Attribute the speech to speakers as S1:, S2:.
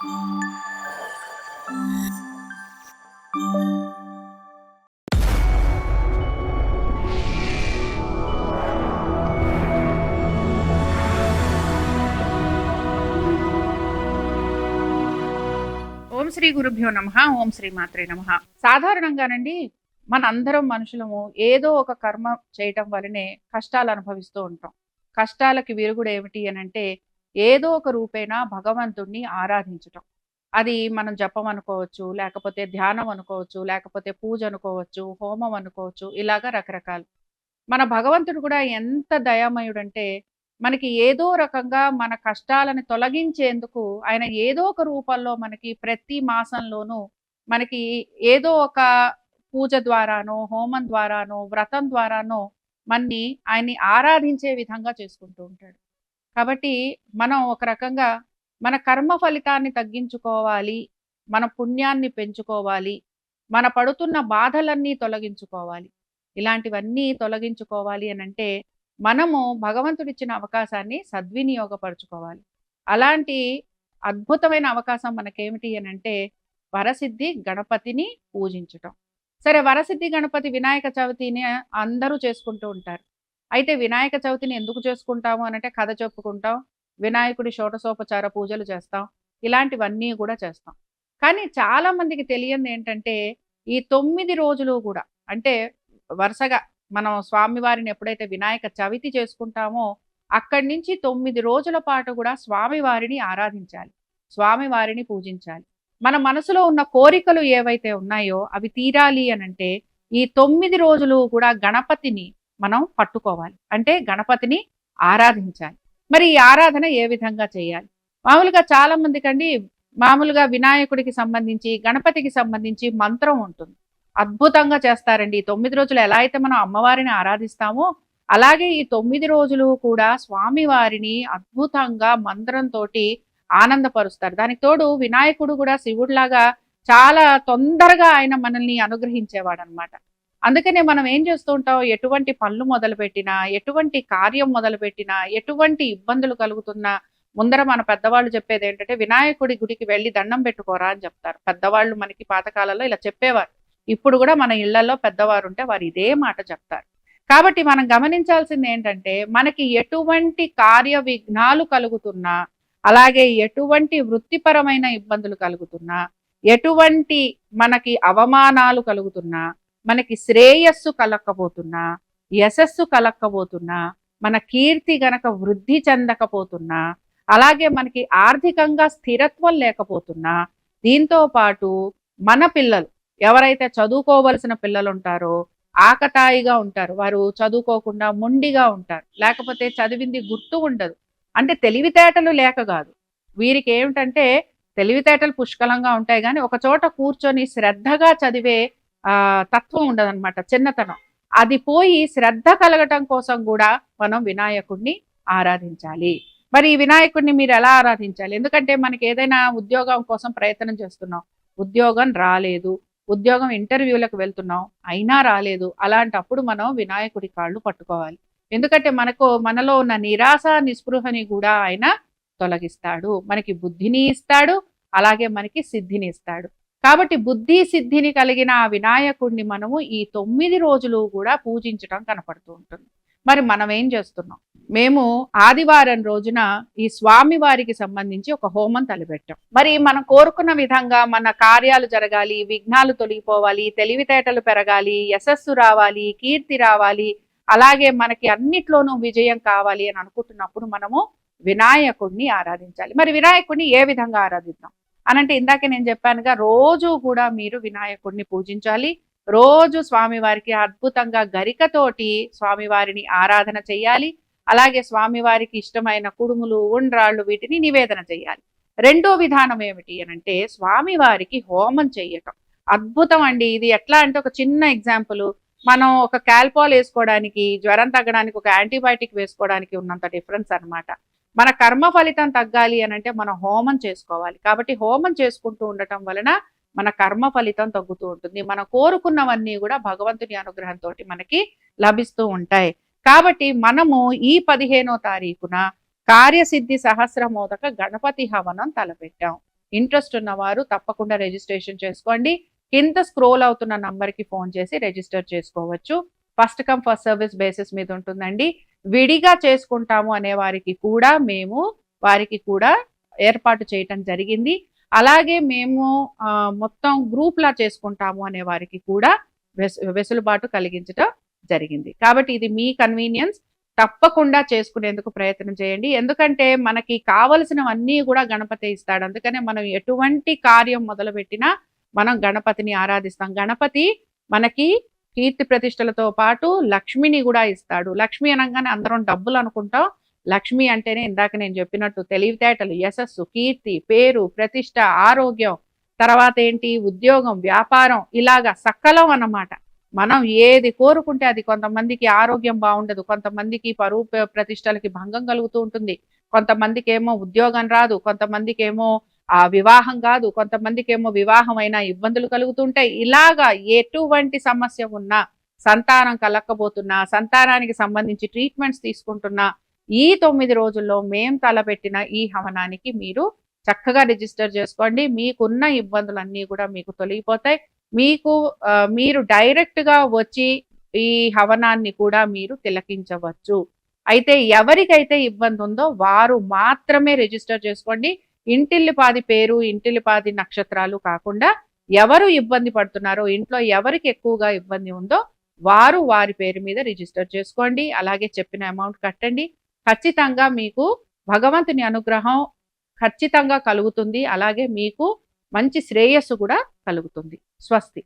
S1: ఓం శ్రీ గురుభ్యో నమ ఓం శ్రీ మాత్రే నమ. సాధారణంగానండి మన అందరం మనుషులము ఏదో ఒక కర్మ చేయటం వలనే కష్టాలు అనుభవిస్తూ ఉంటాం. కష్టాలకి విరుగుడు ఏమిటి అని అంటే ఏదో ఒక రూపేణ భగవంతుణ్ణి ఆరాధించటం. అది మనం జపం అనుకోవచ్చు లేకపోతే ధ్యానం అనుకోవచ్చు లేకపోతే పూజ అనుకోవచ్చు హోమం అనుకోవచ్చు ఇలాగా రకరకాలు. మన భగవంతుడు కూడా ఎంత దయామయుడంటే మనకి ఏదో రకంగా మన కష్టాలను తొలగించేందుకు ఆయన ఏదో ఒక రూపంలో మనకి ప్రతి మాసంలోనూ మనకి ఏదో ఒక పూజ ద్వారానో హోమం ద్వారానో వ్రతం ద్వారానో మన్ని ఆయన్ని ఆరాధించే విధంగా చేసుకుంటూ ఉంటాడు. కాబట్టి మనం ఒక రకంగా మన కర్మ ఫలితాన్ని తగ్గించుకోవాలి మన పుణ్యాన్ని పెంచుకోవాలి మన పడుతున్న బాధలన్నీ తొలగించుకోవాలి. ఇలాంటివన్నీ తొలగించుకోవాలి అని అంటే మనము భగవంతుడిచ్చిన అవకాశాన్ని సద్వినియోగపరుచుకోవాలి. అలాంటి అద్భుతమైన అవకాశం మనకేమిటి అని అంటే వరసిద్ధి గణపతిని పూజించటం. సరే వరసిద్ధి గణపతి వినాయక చవితిని అందరూ చేసుకుంటూ ఉంటారు. అయితే వినాయక చవితిని ఎందుకు చేసుకుంటాము అనంటే కథ చెప్పుకుంటాం. వినాయకుడి షోటసోపచార పూజలు చేస్తాం. ఇలాంటివన్నీ కూడా చేస్తాం. కానీ చాలా మందికి తెలియంది ఏంటంటే ఈ తొమ్మిది రోజులు కూడా అంటే వరుసగా మనం స్వామివారిని ఎప్పుడైతే వినాయక చవితి చేసుకుంటామో అక్కడి నుంచి తొమ్మిది రోజుల పాటు కూడా స్వామివారిని ఆరాధించాలి. స్వామివారిని పూజించాలి. మన మనసులో ఉన్న కోరికలు ఏవైతే ఉన్నాయో అవి తీరాలి అని అంటే ఈ తొమ్మిది రోజులు కూడా గణపతిని మనం పట్టుకోవాలి. అంటే గణపతిని ఆరాధించాలి. మరి ఈ ఆరాధన ఏ విధంగా చేయాలి? మామూలుగా చాలా మందికండి మామూలుగా వినాయకుడికి సంబంధించి గణపతికి సంబంధించి మంత్రం ఉంటుంది. అద్భుతంగా చేస్తారండి. ఈ తొమ్మిది రోజులు ఎలా అయితే మనం అమ్మవారిని ఆరాధిస్తామో అలాగే ఈ తొమ్మిది రోజులు కూడా స్వామివారిని అద్భుతంగా మంత్రంతో ఆనందపరుస్తారు. దానికి తోడు వినాయకుడు కూడా శివుడిలాగా చాలా తొందరగా ఆయన మనల్ని అనుగ్రహించేవాడు అనమాట అందుకనే మనం ఏం చేస్తూ ఉంటాం? ఎటువంటి పనులు మొదలుపెట్టినా ఎటువంటి కార్యం మొదలుపెట్టినా ఎటువంటి ఇబ్బందులు కలుగుతున్నా ముందర మన పెద్దవాళ్ళు చెప్పేది ఏంటంటే వినాయకుడి గుడికి వెళ్ళి దండం పెట్టుకోరా అని చెప్తారు. పెద్దవాళ్ళు మనకి పాతకాలంలో ఇలా చెప్పేవారు. ఇప్పుడు కూడా మన ఇళ్ళలో పెద్దవారు ఉంటే వారు ఇదే మాట చెప్తారు. కాబట్టి మనం గమనించాల్సింది ఏంటంటే మనకి ఎటువంటి కార్య విఘ్నాలు కలుగుతున్నా అలాగే ఎటువంటి వృత్తిపరమైన ఇబ్బందులు కలుగుతున్నా ఎటువంటి మనకి అవమానాలు కలుగుతున్నా మనకి శ్రేయస్సు కలక్కపోతున్నా యశస్సు కలక్కపోతున్నా మన కీర్తి గనక వృద్ధి చెందకపోతున్నా అలాగే మనకి ఆర్థికంగా స్థిరత్వం లేకపోతున్నా దీంతో పాటు మన పిల్లలు ఎవరైతే చదువుకోవలసిన పిల్లలు ఉంటారో ఆకతాయిగా ఉంటారు. వారు చదువుకోకుండా మొండిగా ఉంటారు. లేకపోతే చదివింది గుర్తు ఉండదు. అంటే తెలివితేటలు లేక కాదు. వీరికి ఏమిటంటే తెలివితేటలు పుష్కలంగా ఉంటాయి కానీ ఒక చోట కూర్చొని శ్రద్ధగా చదివే తత్వం ఉండదన్నమాట చిన్నతనం. అది పోయి శ్రద్ధ కలగటం కోసం కూడా మనం వినాయకుడిని ఆరాధించాలి. మరి ఈ వినాయకుడిని మీరు ఎలా ఆరాధించాలి? ఎందుకంటే మనకి ఏదైనా ఉద్యోగం కోసం ప్రయత్నం చేస్తున్నాం. ఉద్యోగం రాలేదు. ఉద్యోగం ఇంటర్వ్యూలకు వెళ్తున్నాం. అయినా రాలేదు. అలాంటప్పుడు మనం వినాయకుడి కాళ్ళు పట్టుకోవాలి. ఎందుకంటే మనకు మనలో ఉన్న నిరాశ నిస్పృహని కూడా ఆయన తొలగిస్తాడు. మనకి బుద్ధిని ఇస్తాడు. అలాగే మనకి సిద్ధిని ఇస్తాడు. కాబట్టి బుద్ధి సిద్ధిని కలిగిన ఆ వినాయకుడిని మనము ఈ తొమ్మిది రోజులు కూడా పూజించడం కనపడుతూ ఉంటుంది. మరి మనం ఏం చేస్తున్నాం? మేము ఆదివారం రోజున ఈ స్వామి వారికి సంబంధించి ఒక హోమం తలపెట్టాం. మరి మనం కోరుకున్న విధంగా మన కార్యాలు జరగాలి విఘ్నాలు తొలగిపోవాలి తెలివితేటలు పెరగాలి యశస్సు రావాలి కీర్తి రావాలి అలాగే మనకి అన్నిట్లోనూ విజయం కావాలి అని అనుకుంటున్నప్పుడు మనము వినాయకుడిని ఆరాధించాలి. మరి వినాయకుడిని ఏ విధంగా ఆరాధిద్దాం? అనంటే ఇందాకే నేను చెప్పానుగా రోజు కూడా మీరు వినాయకుడిని పూజించాలి. రోజు స్వామివారికి అద్భుతంగా గరికతోటి స్వామివారిని ఆరాధన చేయాలి అలాగే స్వామివారికి ఇష్టమైన కుడుములు ఉండ్రాళ్ళు వీటిని నివేదన చేయాలి రెండో విధానం ఏమిటి అనంటే స్వామివారికి హోమం చేయటం అద్భుతం అండి. ఇది ఎట్లా అంటే ఒక చిన్న ఎగ్జాంపుల్. మనం ఒక క్యాల్పాల్ వేసుకోవడానికి జ్వరం తగ్గడానికి ఒక యాంటీబయాటిక్ వేసుకోవడానికి ఉన్నంత డిఫరెన్స్ అనమాట మన కర్మ ఫలితం తగ్గాలి అని అంటే మనం హోమం చేసుకోవాలి. కాబట్టి హోమం చేసుకుంటూ ఉండటం వలన మన కర్మ ఫలితం తగ్గుతూ ఉంటుంది. మనం కోరుకున్నవన్నీ కూడా భగవంతుని అనుగ్రహంతో మనకి లభిస్తూ ఉంటాయి. కాబట్టి మనము ఈ పదిహేనో తారీఖున కార్యసిద్ధి సహస్రమోదక గణపతి హవనం తలపెట్టాం. ఇంట్రెస్ట్ ఉన్నవారు తప్పకుండా రిజిస్ట్రేషన్ చేసుకోండి. కింద స్క్రోల్ అవుతున్న నంబర్కి ఫోన్ చేసి రిజిస్టర్ చేసుకోవచ్చు. First come first service basis మీద ఉంటుందండి. విడిగా చేసుకుంటాము అనే వారికి కూడా మేము వారికి కూడా ఏర్పాటు చేయటం జరిగింది. అలాగే మేము మొత్తం గ్రూప్లా చేసుకుంటాము అనే వారికి కూడా వెస్- వెసులుబాటు కలిగించడం జరిగింది. కాబట్టి ఇది మీ కన్వీనియన్స్. తప్పకుండా చేసుకునేందుకు ప్రయత్నం చేయండి. ఎందుకంటే మనకి కావలసినవన్నీ కూడా గణపతి ఇస్తాడు. అందుకనే మనం ఎటువంటి కార్యం మొదలుపెట్టినా మనం గణపతిని ఆరాధిస్తాం. గణపతి మనకి కీర్తి ప్రతిష్టలతో పాటు లక్ష్మిని కూడా ఇస్తాడు. లక్ష్మి అనగానే అందరం డబ్బులు అనుకుంటాం. లక్ష్మి అంటేనే ఇందాక నేను చెప్పినట్టు తెలివితేటలు యశస్సు కీర్తి పేరు ప్రతిష్ట ఆరోగ్యం తర్వాత ఏంటి? ఉద్యోగం వ్యాపారం ఇలాగా సకలం అన్నమాట. మనం ఏది కోరుకుంటే అది కొంతమందికి ఆరోగ్యం బాగుండదు. కొంతమందికి పరువు ప్రతిష్టలకి భంగం కలుగుతూ ఉంటుంది. కొంతమందికి ఏమో ఉద్యోగం రాదు. కొంతమందికి ఏమో ఆ వివాహం కాదు కొంతమందికి ఏమో వివాహం అయినా ఇబ్బందులు కలుగుతుంటాయి. ఇలాగా ఎటువంటి సమస్య ఉన్నా సంతానం కలక్కబోతున్నా సంతానానికి సంబంధించి ట్రీట్మెంట్స్ తీసుకుంటున్నా ఈ తొమ్మిది రోజుల్లో మేం తలపెట్టిన ఈ హవనానికి మీరు చక్కగా రిజిస్టర్ చేసుకోండి. మీకున్న ఇబ్బందులన్నీ కూడా మీకు తొలగిపోతాయి. మీకు మీరు డైరెక్ట్గా వచ్చి ఈ హవనాన్ని కూడా మీరు తిలకించవచ్చు. అయితే ఎవరికైతే ఇబ్బంది ఉందో వారు మాత్రమే రిజిస్టర్ చేసుకోండి. ఇంటిల్లిపాది పేరు ఇంటిల్లిపాది నక్షత్రాలు కాకుండా ఎవరు ఇబ్బంది పడుతున్నారో ఇంట్లో ఎవరికి ఎక్కువగా ఇబ్బంది ఉందో వారు వారి పేరు మీద రిజిస్టర్ చేసుకోండి. అలాగే చెప్పిన అమౌంట్ కట్టండి. ఖచ్చితంగా మీకు భగవంతుని అనుగ్రహం ఖచ్చితంగా కలుగుతుంది. అలాగే మీకు మంచి శ్రేయస్సు కూడా కలుగుతుంది. స్వస్తి.